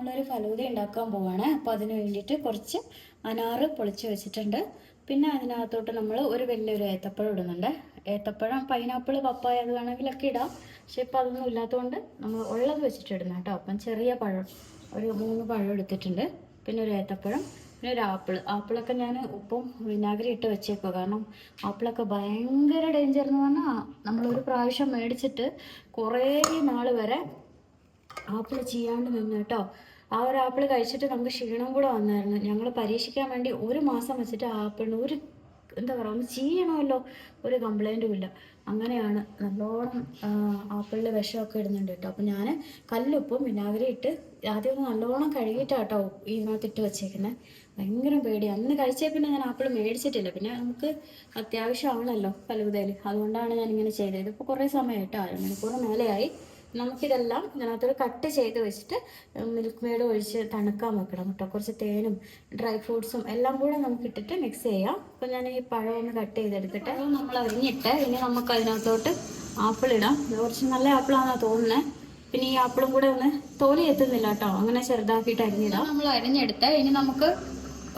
നമ്മളൊരു ഫലൂദ ഉണ്ടാക്കാൻ പോവാണ്. അപ്പോൾ അതിന് വേണ്ടിയിട്ട് കുറച്ച് അനാറ് പൊളിച്ച് വെച്ചിട്ടുണ്ട്. പിന്നെ അതിനകത്തോട്ട് നമ്മൾ ഒരു വലിയൊരു ഏത്തപ്പഴം ഇടുന്നുണ്ട്. ഏത്തപ്പഴം പൈനാപ്പിൾ പപ്പായ അത് വേണമെങ്കിലൊക്കെ ഇടാം. പക്ഷെ ഇപ്പം അതൊന്നും ഇല്ലാത്തതുകൊണ്ട് നമ്മൾ ഉള്ളത് വെച്ചിട്ട് ഇടുന്ന കേട്ടോ. അപ്പം ചെറിയ പഴം ഒരു മൂന്ന് പഴം എടുത്തിട്ടുണ്ട്. പിന്നെ ഒരു ഏത്തപ്പഴം പിന്നെ ഒരു ആപ്പിൾ ആപ്പിളൊക്കെ ഞാൻ ഉപ്പും വിനാഗിരി ഇട്ട് വെച്ചേക്കുക കാരണം ആപ്പിളൊക്കെ ഭയങ്കര ഡേഞ്ചർ എന്ന് പറഞ്ഞാൽ നമ്മളൊരു പ്രാവശ്യം മേടിച്ചിട്ട് കുറേ നാൾ വരെ ആപ്പിൾ ചെയ്യാണ്ട് നിന്ന് കേട്ടോ. ആ ഒരു ആപ്പിൾ കഴിച്ചിട്ട് നമുക്ക് ക്ഷീണം കൂടെ വന്നായിരുന്നു. ഞങ്ങൾ പരീക്ഷിക്കാൻ വേണ്ടി ഒരു മാസം വെച്ചിട്ട് ആപ്പിളിന് ഒരു എന്താ പറയുക ഒന്ന് ചെയ്യണമല്ലോ ഒരു കംപ്ലൈന്റും ഇല്ല. അങ്ങനെയാണ് നല്ലോണം ആപ്പിളിൽ വിഷമൊക്കെ ഇടുന്നുണ്ട് കേട്ടോ. അപ്പം ഞാൻ കല്ലുപ്പും വിനാഗിരി ഇട്ട് ആദ്യം ഒന്ന് നല്ലോണം കഴുകിയിട്ടാണ് കേട്ടോ ഇതിനകത്ത് ഇട്ട് വെച്ചേക്കുന്നത് ഭയങ്കര പേടിയാണ് അന്ന് കഴിച്ചേ പിന്നെ ഞാൻ ആപ്പിൾ മേടിച്ചിട്ടില്ല. പിന്നെ നമുക്ക് അത്യാവശ്യമാണല്ലോ ഫലൂതയിൽ അതുകൊണ്ടാണ് ഞാനിങ്ങനെ ചെയ്തത്. ഇതിപ്പോൾ കുറേ സമയം കേട്ടോ അരമണിക്കൂർ മേലെയായി. നമുക്കിതെല്ലാം ഇതിനകത്തൊരു കട്ട് ചെയ്ത് വെച്ചിട്ട് മിൽക്ക് മെയ്ഡ് ഒഴിച്ച് തണുക്കാൻ വെക്കണം കേട്ടോ. കുറച്ച് തേനും ഡ്രൈ ഫ്രൂട്ട്സും എല്ലാം കൂടെ നമുക്ക് ഇട്ടിട്ട് മിക്സ് ചെയ്യാം. അപ്പോൾ ഞാൻ ഈ പഴം ഒന്ന് കട്ട് ചെയ്തെടുത്തിട്ട് അത് നമ്മൾ അരിഞ്ഞിട്ട് ഇനി നമുക്ക് അതിനകത്തോട്ട് ആപ്പിൾ ഇടാം. കുറച്ച് നല്ല ആപ്പിളാണെന്നാണ് തോന്നുന്നത് പിന്നെ ഈ ആപ്പിളും കൂടെ ഒന്ന് തോലി എത്തുന്നില്ല കേട്ടോ. അങ്ങനെ ചെറുതാക്കിയിട്ട് അരിഞ്ഞിടാം. നമ്മൾ അരിഞ്ഞെടുത്ത് ഇനി നമുക്ക്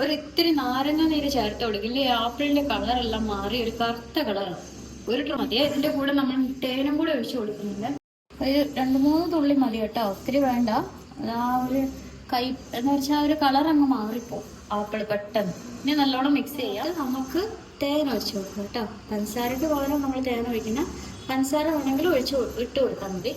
ഒരു ഇത്തിരി നാരങ്ങ നീര് ചേർത്ത് കൊടുക്കും. ഇല്ലേ ആപ്പിളിന്റെ കളറെല്ലാം മാറി ഒരു കറുത്ത കളറാണ് ഒരു ട്രോ മതി. ഇതിന്റെ കൂടെ നമ്മൾ തേനും കൂടെ ഒഴിച്ചു കൊടുക്കുന്നുണ്ട്. ഒരു രണ്ട് മൂന്ന് തുള്ളി മതി കേട്ടോ. ഒത്തിരി വേണ്ട. ആ ഒരു കൈ എന്ന് വെച്ചാൽ ആ ഒരു കളർ അങ്ങ് മാറിപ്പോവും ആപ്പിൾ പെട്ടെന്ന്. ഇനി നല്ലോണം മിക്സ് ചെയ്യാം. നമുക്ക് തേൻ ഒഴിച്ച് കൊടുക്കാം കേട്ടോ. പഞ്ചസാരയ്ക്ക് പകരം നമ്മൾ തേൻ ഒഴിക്കുന്ന പഞ്ചസാര വേണമെങ്കിൽ ഒഴിച്ച് ഇട്ട് കൊടുത്താൽ മതി.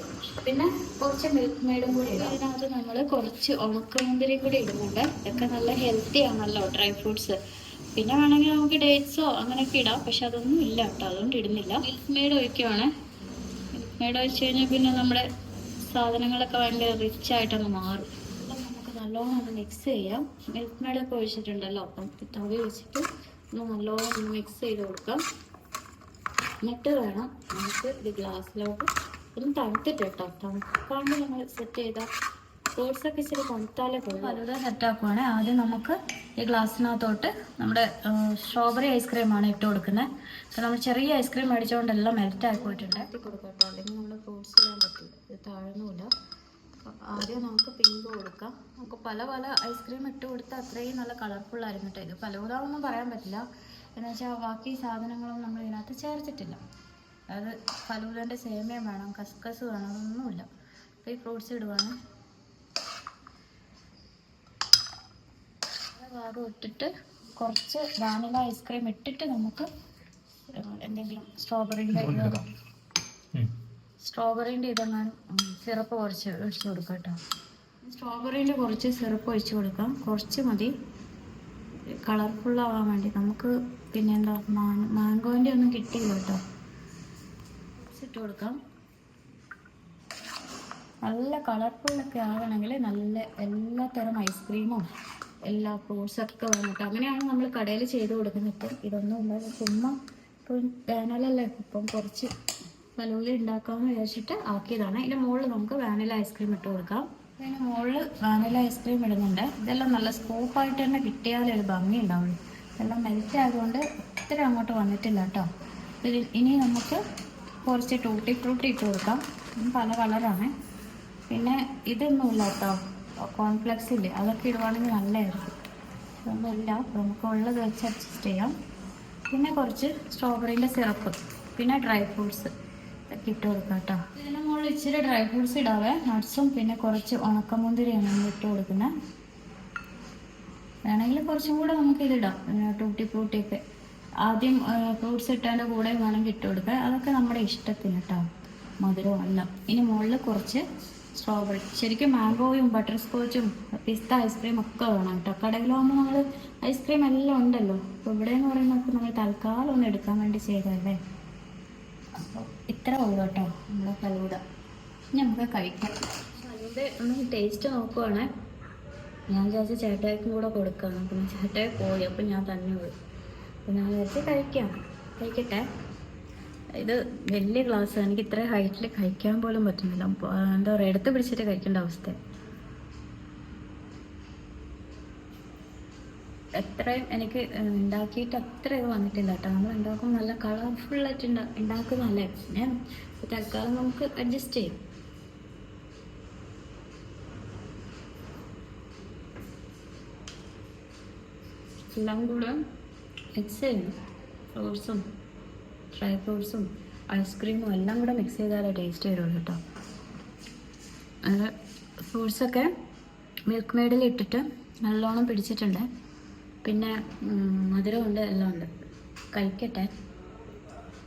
പിന്നെ കുറച്ച് മിൽക്ക് മെയ്ഡും കൂടി ഇടാം. അതിനകത്ത് നമ്മൾ കുറച്ച് ഉണക്കമുന്തിരി കൂടി ഇടുന്നുണ്ട്. ഇതൊക്കെ നല്ല ഹെൽത്തി ആണല്ലോ ഡ്രൈ ഫ്രൂട്ട്സ് പിന്നെ വേണമെങ്കിൽ നമുക്ക് ഡേറ്റ്സോ അങ്ങനെയൊക്കെ ഇടാം. പക്ഷെ അതൊന്നും ഇല്ല കേട്ടോ. അതുകൊണ്ട് ഇടുന്നില്ല. മിൽക്ക് മെയ്ഡ് ഒഴിക്കുവാണ്. മേട വെച്ച് കഴിഞ്ഞാൽ പിന്നെ നമ്മുടെ സാധനങ്ങളൊക്കെ ഭയങ്കര റിച്ച് ആയിട്ടങ്ങ് മാറും. നമുക്ക് നല്ലോണം ഒന്ന് മിക്സ് ചെയ്യാം. മിൽക്ക് മേഡൊക്കെ ഒഴിച്ചിട്ടുണ്ടല്ലോ അപ്പം തവ വെച്ചിട്ട് ഒന്ന് നല്ലോണം ഒന്ന് മിക്സ് ചെയ്ത് കൊടുക്കാം. എന്നിട്ട് വേണം നമുക്ക് ഇത് ഗ്ലാസ്സിലോട്ട് ഒന്ന് തണുത്തിട്ട് കേട്ടോ. തണുപ്പാണ് നമ്മൾ സെറ്റ് ചെയ്ത ഫ്രൂട്ട്സ് ഒക്കെ ഇച്ചിരി കൊടുത്താലേ പോകും പലതും സെറ്റ് ആക്കുവാണ്. ആദ്യം നമുക്ക് ഈ ഗ്ലാസ്സിനകത്തോട്ട് നമ്മുടെ സ്ട്രോബെറി ഐസ്ക്രീമാണ് ഇട്ട് കൊടുക്കുന്നത് അപ്പോൾ നമ്മൾ ചെറിയ ഐസ്ക്രീം മേടിച്ചുകൊണ്ട് എല്ലാം മെൽറ്റ് ആക്കി പോയിട്ടുണ്ട്. ഇട്ട് കൊടുക്കാം കേട്ടോ അല്ലെങ്കിൽ നമ്മുടെ ഫ്രൂട്ട്സ് ഇടാൻ പറ്റില്ല ഇത് താഴ്ന്നുമില്ല. ആദ്യം നമുക്ക് പിങ്ക് കൊടുക്കാം. നമുക്ക് പല പല ഐസ്ക്രീം ഇട്ട് കൊടുത്താൽ അത്രയും നല്ല കളർഫുൾ ആയിരുന്നു കേട്ടോ ഇത്. പലവിധമൊന്നും പറയാൻ പറ്റില്ല. എന്ന് വെച്ചാൽ ബാക്കി സാധനങ്ങളൊന്നും നമ്മൾ ഇതിനകത്ത് ചേർത്തിട്ടില്ല. അതായത് ഫലൂദന്റെ സേമിയം വേണം കസ്കസ് വേണം അതൊന്നുമില്ല. അപ്പോൾ ഈ ഫ്രൂട്ട്സ് ഇടുവാണ്. ഭാഗം ഇട്ടിട്ട് കുറച്ച് വാനില ഐസ്ക്രീം ഇട്ടിട്ട് നമുക്ക് എന്തെങ്കിലും സ്ട്രോബെറിന്റെ ഇത് സ്ട്രോബെറിന്റെ ഇതെങ്ങാനും സിറപ്പ് കുറച്ച് ഒഴിച്ച് കൊടുക്കാം കേട്ടോ. സ്ട്രോബെറിന്റെ കുറച്ച് സിറപ്പ് ഒഴിച്ച് കൊടുക്കാം. കുറച്ച് മതി. കളർഫുൾ ആവാൻ വേണ്ടി. നമുക്ക് പിന്നെ എന്താ മാംഗോന്റെ ഒന്നും കിട്ടിയില്ല കേട്ടോ. ഇട്ട് കൊടുക്കാം. നല്ല കളർഫുള്ളൊക്കെ ആവണമെങ്കിൽ നല്ല എല്ലാത്തരം ഐസ്ക്രീമും എല്ലാ ഫ്രൂട്ട്സ് ഒക്കെ വേണം അങ്ങനെയാണ് നമ്മൾ കടയിൽ ചെയ്ത് കൊടുക്കുന്നത് ഇപ്പം. ഇതൊന്നും ഇല്ലാതെ ചുമ്മാ ഇപ്പം വേനലല്ലേ ഇപ്പം കുറച്ച് ഫലൂല ഉണ്ടാക്കാമെന്ന് വിചാരിച്ചിട്ട് ആക്കിയതാണ്. ഇതിന്റെ മുകളിൽ നമുക്ക് വാനില ഐസ്ക്രീം ഇട്ട് കൊടുക്കാം. അതിന് മുകളിൽ വാനില ഐസ്ക്രീം ഇടുന്നുണ്ട്. ഇതെല്ലാം നല്ല സ്കൂപ്പായിട്ട് തന്നെ കിട്ടിയാലേ ഒരു ഭംഗി ഉണ്ടാവുള്ളൂ. ഇതെല്ലാം മെൽറ്റ് ആയതുകൊണ്ട് ഒത്തിരി അങ്ങോട്ട് വന്നിട്ടില്ല കേട്ടോ. ഇനി നമുക്ക് കുറച്ച് ടൂട്ടി ഫ്രൂട്ടി ഇട്ട് കൊടുക്കാം. പല കളറാണ് പിന്നെ ഇതൊന്നുമില്ല കേട്ടോ. കോൺഫ്ലെക്സ് ഇല്ലേ? അതൊക്കെ ഇടുവാണെങ്കിൽ നല്ലതായിരിക്കും. അപ്പോൾ നമുക്ക് ഉള്ളത് വെച്ച് അഡ്ജസ്റ്റ് ചെയ്യാം. പിന്നെ കുറച്ച് സ്ട്രോബെറീന്റെ സിറപ്പ് പിന്നെ ഡ്രൈ ഫ്രൂട്ട്സ് ഇതൊക്കെ ഇട്ട് കൊടുക്കാം കേട്ടോ. ഇതിന് മുകളിൽ ഇച്ചിരി ഡ്രൈ ഫ്രൂട്ട്സ് ഇടാവേ. നട്ട്സും പിന്നെ കുറച്ച് ഉണക്കമുന്തിരിയാണ് നമ്മൾ ഇട്ട് കൊടുക്കുന്നത് വേണമെങ്കിൽ കുറച്ചും കൂടെ നമുക്ക് ഇതിടാം ടൂട്ടി ഫ്രൂട്ടിയൊക്കെ ആദ്യം ഫ്രൂട്ട്സ് ഇട്ടതിന്റെ കൂടെ വേണമെങ്കിൽ ഇട്ട് കൊടുക്കുക അതൊക്കെ നമ്മുടെ ഇഷ്ടത്തിന് കേട്ടോ. മധുരമല്ല ഇനി മുകളിൽ കുറച്ച് സ്ട്രോബെറി. ശരിക്കും മാംഗോയും ബട്ടർ സ്കോച്ചും പിസ്ത ഐസ്ക്രീം ഒക്കെ വേണം കേട്ടോ. കടയിലാകുമ്പോൾ നമ്മൾ ഐസ്ക്രീം എല്ലാം ഉണ്ടല്ലോ. അപ്പോൾ ഇവിടെ എന്ന് പറയുമ്പോൾ നമ്മൾ തൽക്കാലം ഒന്ന് എടുക്കാൻ വേണ്ടി ചെയ്തല്ലേ അപ്പോൾ ഇത്ര ഉള്ളു കേട്ടോ നമ്മുടെ ഇനി നമുക്ക് കഴിക്കാം. ഫലൂദ ഒന്ന് ടേസ്റ്റ് നോക്കുവാണേ. ഞാൻ വിചാരിച്ച ചേട്ടായിക്കും കൂടെ കൊടുക്കാണ്. അപ്പം ചേട്ടായി പോയി അപ്പം ഞാൻ തന്നെ പോയി അപ്പം ഞാൻ വിചാരിച്ച് കഴിക്കാം. കഴിക്കട്ടെ? ഇത് വലിയ ഗ്ലാസ് എനിക്ക് ഇത്ര ഹൈറ്റിൽ കഴിക്കാൻ പോലും പറ്റുന്നില്ല. എന്താ പറയുക എടുത്ത് പിടിച്ചിട്ട് കഴിക്കേണ്ട അവസ്ഥ എത്രയും എനിക്ക് ഉണ്ടാക്കിയിട്ട് അത്ര ഇത് വന്നിട്ടില്ല കേട്ടോ. നമ്മൾ ഉണ്ടാക്കും നല്ല കളർഫുള്ളായിട്ട് ഉണ്ടാ ഉണ്ടാക്കുന്നതല്ലേ. പിന്നെ തൽക്കാലം നമുക്ക് അഡ്ജസ്റ്റ് ചെയ്യും. എല്ലാം കൂടെ മിക്സ് ഫ്രൂട്ട്സും ഡ്രൈ ഫ്രൂട്ട്സും ഐസ്ക്രീമും എല്ലാം കൂടെ മിക്സ് ചെയ്താലേ ടേസ്റ്റ് വരുള്ളൂ കേട്ടോ. അത് ഫ്രൂട്ട്സൊക്കെ മിൽക്ക് മെയ്ഡിൽ ഇട്ടിട്ട് നല്ലോണം പിടിച്ചിട്ടുണ്ട്. പിന്നെ മധുരമുണ്ട് എല്ലാം ഉണ്ട്. കഴിക്കട്ടെ.